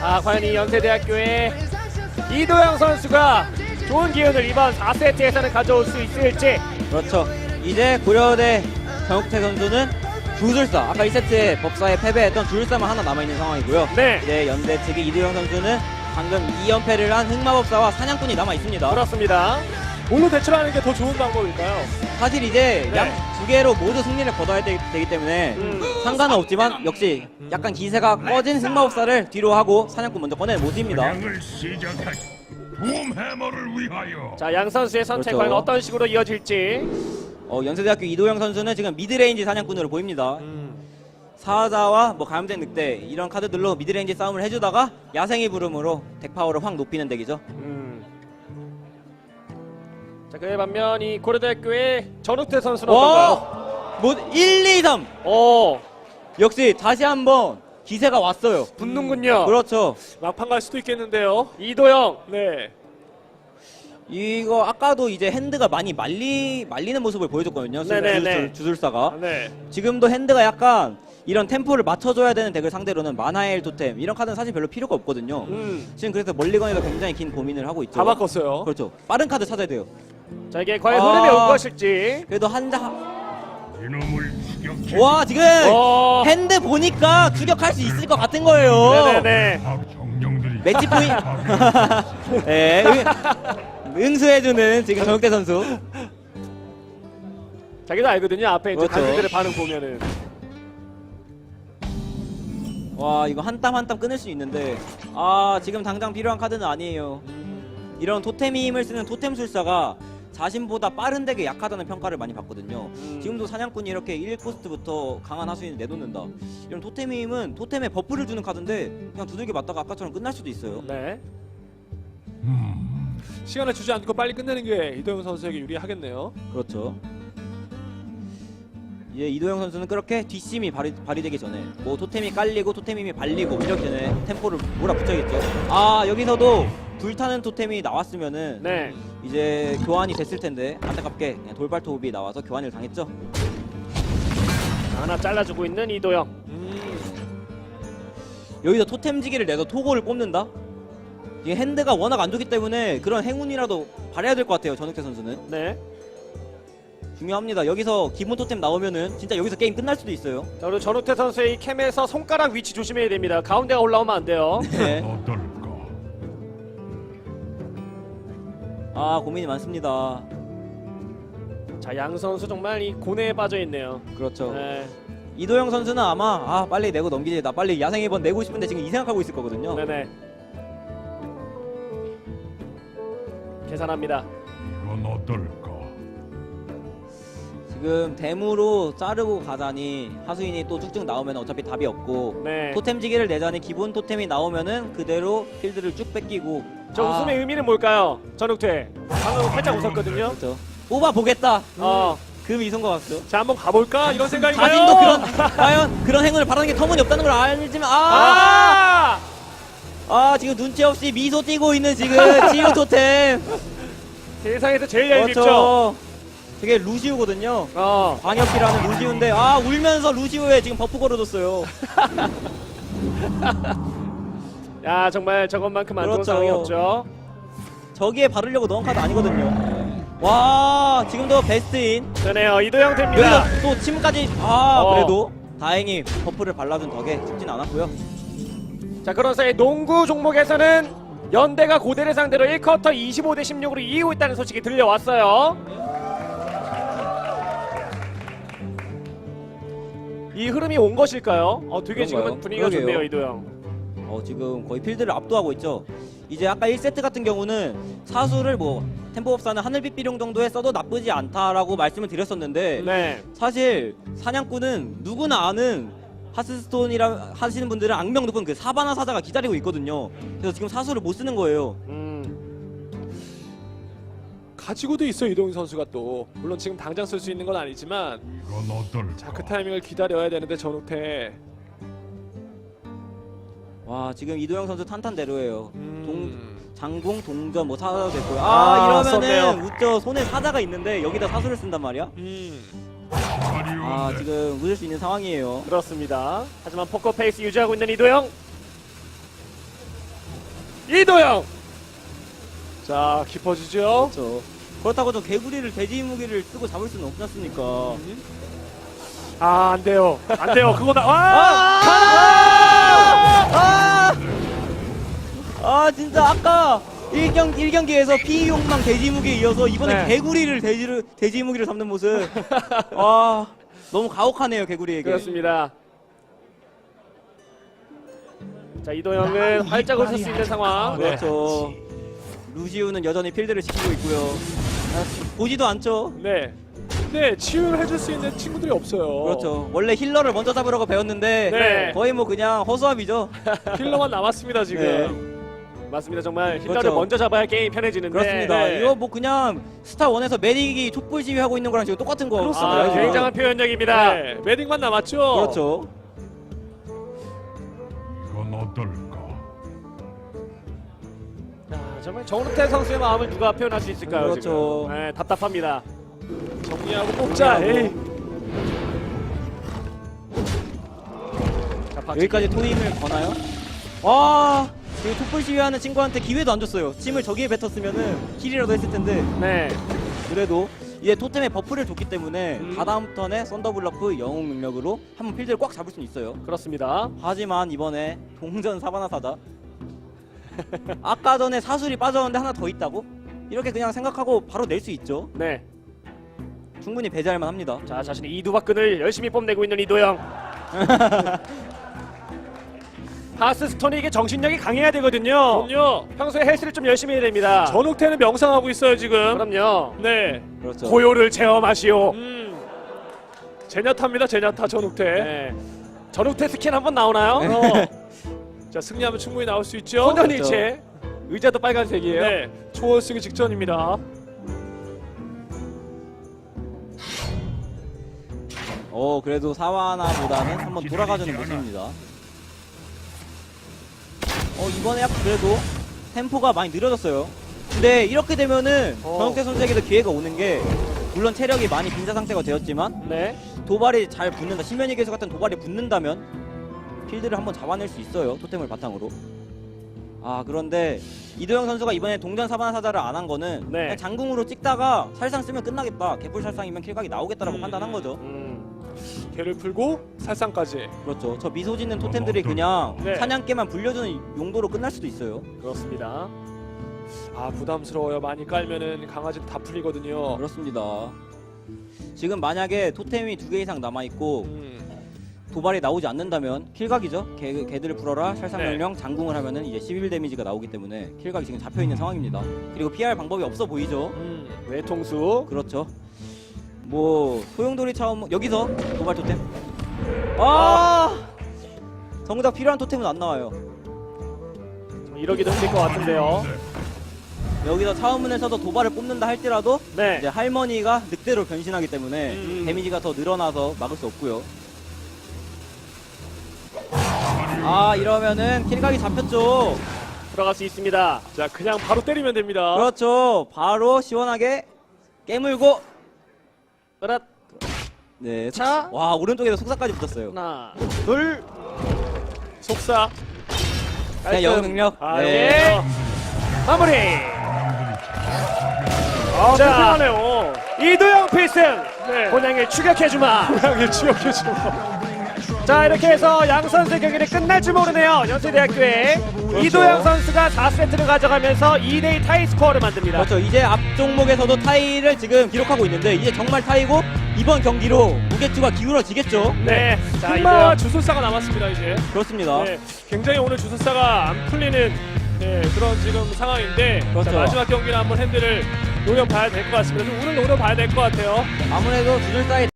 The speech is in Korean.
아 과연 이 연세대학교의 이도영 선수가 좋은 기운을 이번 4세트에서는 가져올 수 있을지 그렇죠. 이제 고려대 정욱태 선수는 주술사 아까 2세트에 법사에 패배했던 주술사만 하나 남아있는 상황이고요. 네 이제 연대 측의 이두영 선수는 방금 2연패를 한 흑마법사와 사냥꾼이 남아 있습니다. 그렇습니다. 뭘로 대처하는 게 더 좋은 방법일까요? 사실 이제 네. 양두 개로 모두 승리를 거둬야 되, 기 때문에 음. 상관은 없지만 역시 약간 기세가 꺼진 흑마법사를 뒤로 하고 사냥꾼 먼저 꺼내는 모습입니다. 사냥을 시작하지. 붐 해머를 위하여. 자 양 선수의 선택 그렇죠. 과연 어떤 식으로 이어질지 어, 연세대학교 이도영 선수는 지금 미드레인지 사냥꾼으로 보입니다. 음. 사자와 뭐 감염된 늑대 이런 카드들로 미드레인지 싸움을 해주다가 야생의 부름으로 덱 파워를 확 높이는 덱이죠. 음. 자 그에 반면 이 고려대학교의 전욱태 선수는 와! 어떤가요? 뭐 1, 2, 3오 역시 다시 한번 기세가 왔어요. 붙는군요. 그렇죠. 막판 갈 수도 있겠는데요. 이도영 네. 이거 아까도 이제 핸드가 많이 말리 말리는 모습을 보여줬거든요. 주- 네네네. 주술- 주술사가 네 지금도 핸드가 약간 이런 템포를 맞춰줘야 되는 덱을 상대로는 마나엘 토템 이런 카드는 사실 별로 필요가 없거든요. 음. 지금 그래서 멀리건에도 굉장히 긴 고민을 하고 있죠. 다 바꿨어요. 그렇죠. 빠른 카드 찾아야 돼요. 자 이게 과연 아. 흐름이 온 것일지 그래도 한 장. 이놈을 추격해. 와 지금 어. 핸드 보니까 추격할 수 있을 것 같은 거예요. 네네네 박 정령들이. 매치 포인트. 예, 응, 응수해주는 지금 정혁대 선수. 자기도 알거든요 앞에 이제 그렇죠. 단수들의 반응 보면은 와 이거 한 땀 한 땀 끊을 수 있는데 아 지금 당장 필요한 카드는 아니에요. 이런 토템이 힘을 쓰는 토템 술사가 자신보다 빠른 덱에 약하다는 평가를 많이 받거든요. 음. 지금도 사냥꾼이 이렇게 1코스트부터 강한 하수인을 내놓는다. 이런 토템의 힘은 토템에 버프를 주는 카드인데 그냥 두들겨 맞다가 아까처럼 끝날 수도 있어요. 네 시간을 주지 않고 빨리 끝내는 게 이도영 선수에게 유리하겠네요. 그렇죠. 이제 이도영 선수는 그렇게 뒷심이 발휘, 발휘되기 전에 뭐 토템이 깔리고 토템 힘이 발리고 이렇게 전에 템포를 몰아붙여야겠죠. 아 여기서도 불타는 토템이 나왔으면은 네. 이제 교환이 됐을 텐데 안타깝게 그냥 돌발톱이 나와서 교환을 당했죠. 하나 잘라주고 있는 이도영 음. 여기서 토템지기를 내서 토고를 뽑는다? 이게 핸드가 워낙 안 좋기 때문에 그런 행운이라도 발해야 될 것 같아요 전욱태 선수는 네 중요합니다 여기서 기본 토템 나오면은 진짜 여기서 게임 끝날 수도 있어요 자, 그리고 전우태 선수의 이 캠에서 손가락 위치 조심해야 됩니다. 가운데가 올라오면 안 돼요. 네. 어떨 아 고민이 많습니다 자, 양 선수 정말 이 고뇌에 빠져 있네요. 그렇죠 네, 이도영 선수는 아마 아 빨리 내고 넘기지 나 빨리 야생 2번 내고 싶은데 지금 이 생각하고 있을 거거든요 네네. 계산합니다. 이건 어떨까? 지금 데무로 자르고 가자니 하수인이 또 쭉쭉 나오면 어차피 답이 없고 네. 토템지기를 내자니 기본 토템이 나오면은 그대로 필드를 쭉 뺏기고 저 아, 웃음의 의미는 뭘까요? 전욱태. 방금 살짝 웃었거든요. 그렇죠 뽑아 보겠다 어, 그 미소인 것 같죠 자 한번 가볼까 이런 생각인가요? 자신도 그런 과연 그런 행운을 바라는 게 터무니없다는 걸 알지만 아, 아! 아 지금 눈치 없이 미소 띄고 있는 지금 치유 토템 세상에서 제일 얄밉죠. 그렇죠 되게 루시우거든요 어, 광역기라는 루시우인데 아 울면서 루시우에 지금 버프 걸어줬어요 야 정말 저것만큼 안 좋은 그렇죠. 상황이었죠. 저기에 바르려고 넣은 카드 아니거든요 와 지금도 베스트인 되네요. 이도영 됩니다. 여기서 또 침까지 아 어. 그래도 다행히 버프를 발라준 덕에 죽진 않았고요 자 그런 사이 농구 종목에서는 연대가 고대를 상대로 1쿼터 25대 16으로 이기고 있다는 소식이 들려왔어요. 이 흐름이 온 것일까요? 어 되게 그런가요? 지금은 분위기가 그러게요. 좋네요 이도영. 어 지금 거의 필드를 압도하고 있죠. 이제 아까 1세트 같은 경우는 사수를 뭐 템포업사는 하늘빛 비룡 정도에 써도 나쁘지 않다라고 말씀을 드렸었는데 네. 사실 사냥꾼은 누구나 아는 하스스톤이라 하시는 분들은 악명 높은 그 사바나 사자가 기다리고 있거든요. 그래서 지금 사수를 못 쓰는 거예요. 음. 가지고도 있어 이도영 선수가 또 물론 지금 당장 쓸 수 있는 건 아니지만 이건 어떨까? 자 그 타이밍을 기다려야 되는데 전욱태 와 지금 이도영 선수 탄탄대로예요. 음. 장궁 동전 뭐 사자도 됐고요. 아, 아, 이러면은 썼네요. 웃죠. 손에 사자가 있는데 여기다 사수를 쓴단 말이야. 음. 아. 지금 웃을 수 있는 상황이에요. 그렇습니다. 하지만 포커 페이스 유지하고 있는 이도영. 이도영. 자 깊어지죠. 그렇죠. 그렇다고 저 개구리를 돼지 무기를 쓰고 잡을 수는 없지 않습니까? 아 안 돼요. 안 돼요. 그거 나. 와. 아! 아 진짜 아까 1경, 1경기에서 피용망 돼지 무기에 이어서 이번에 네. 개구리를 돼지를, 돼지 무기를 잡는 모습 아 너무 가혹하네요 개구리에게 그렇습니다. 자 이도영은 활짝 웃을 수 있는 상황. 네. 그렇죠 루시우는 여전히 필드를 지키고 있고요 아, 보지도 않죠 네. 네 치유를 해줄 수 있는 친구들이 없어요. 그렇죠 원래 힐러를 먼저 잡으라고 배웠는데 네. 거의 뭐 그냥 허수아비죠 힐러만 남았습니다 지금. 네. 맞습니다. 정말 힐러를 그렇죠. 먼저 잡아야 게임 편해지는데. 그렇습니다 네. 이거 뭐 그냥 스타 원에서 메딕이 촛불 시위하고 있는 거랑 지금 똑같은 거 그렇습니다. 아, 지금. 굉장한 표현력입니다. 네. 매딩만 남았죠. 그렇죠 그건 어떨까? 정말 정우태 선수의 마음을 누가 표현할 수 있을까요? 그렇죠. 지금? 네, 답답합니다. 정리하고 뽑자. 에이. 자, 박지기. 여기까지 토임을 거나요? 와 지금 촛불 시위하는 친구한테 기회도 안 줬어요 침을 저기에 뱉었으면은 킬이라도 했을 텐데 네. 그래도 이제 토템에 버프를 줬기 때문에 음. 다다음 턴에 썬더블럭프 영웅 능력으로 한번 필드를 꽉 잡을 수는 있어요 그렇습니다. 하지만 이번에 동전 사바나 사자 아까 전에 사술이 빠졌는데 하나 더 있다고? 이렇게 그냥 생각하고 바로 낼 수 있죠 네. 충분히 배제할 만 합니다 자, 자신의 이두박근을 열심히 뽐내고 있는 이도영. 하스스톤이 이게 정신력이 강해야 되거든요. 그럼요. 평소에 헬스를 좀 열심히 해야 됩니다. 전욱태는 명상하고 있어요 지금. 그럼요. 네. 그렇죠 고요를 체험하시오. 음. 제냐타입니다 제냐타 전욱태. 네. 전욱태 스킨 한번 나오나요? 어. 자 승리하면 충분히 나올 수 있죠. 소년일체. 의자도 빨간색이에요. 네. 초월 쓰기 직전입니다. 어 그래도 사와나보다는 한번 돌아가주는 모습입니다. 어 이번에 약간 그래도 템포가 많이 느려졌어요. 근데 이렇게 되면은 어. 전욱태 선수에게도 기회가 오는 게 물론 체력이 많이 빈자 상태가 되었지만 네. 도발이 잘 붙는다 신면이 계수 같은 도발이 붙는다면 필드를 한번 잡아낼 수 있어요 토템을 바탕으로. 아 그런데 이도영 선수가 이번에 동전 사바나 사자를 안 한 거는 네. 그냥 장궁으로 찍다가 살상 쓰면 끝나겠다 개뿔 살상이면 킬각이 나오겠다라고 음. 판단한 거죠. 음. 개를 풀고 살상까지. 그렇죠. 저 미소 짓는 토템들이 그냥 네. 사냥개만 불려주는 용도로 끝날 수도 있어요. 그렇습니다. 아 부담스러워요. 많이 깔면은 강아지 다 풀리거든요. 그렇습니다. 지금 만약에 토템이 두 개 이상 남아 있고 음. 도발이 나오지 않는다면 킬각이죠. 개, 개들을 풀어라 살상 네. 명령 장궁을 하면은 이제 11 데미지가 나오기 때문에 킬각이 지금 잡혀 있는 상황입니다. 그리고 피할 방법이 없어 보이죠. 음. 외통수. 그렇죠. 뭐 소용돌이 차원 여기서 도발 토템. 아 정작 필요한 토템은 안 나와요. 이러기도 힘들 것 같은데요. 여기서 차원문에서도 도발을 뽑는다 할지라도 네. 이제 할머니가 늑대로 변신하기 때문에 음. 데미지가 더 늘어나서 막을 수 없고요. 아 이러면은 킬각이 잡혔죠. 들어갈 수 있습니다. 자 그냥 바로 때리면 됩니다. 그렇죠. 바로 시원하게 깨물고 하나, 네. 자. 속- 와 오른쪽에서 속사까지 붙었어요. 하나, 둘, 속사. 그냥 영웅 능력. 아 네. 네. 마무리. 아 자. 불편하네요. 이도영 필승. 네. 본향을 추격해주마. 고양이 추격해줘. 자 이렇게 해서 양 선수의 경기는 끝날지 모르네요. 연세대학교의 이도영 선수가 4세트를 가져가면서 2대2 타이 스코어를 만듭니다. 그렇죠. 이제 앞 종목에서도 타이를 지금 기록하고 있는데 이제 정말 타이고 이번 경기로 무게추가 기울어지겠죠. 네. 자 흑마 이도영. 주술사가 남았습니다 이제. 그렇습니다. 네, 굉장히 오늘 주술사가 안 풀리는 네, 그런 지금 상황인데 그렇죠. 자, 마지막 경기는 한번 핸들을 노려봐야 될 것 같습니다. 좀 운을 노려봐야 될 것 같아요. 아무래도 주술사의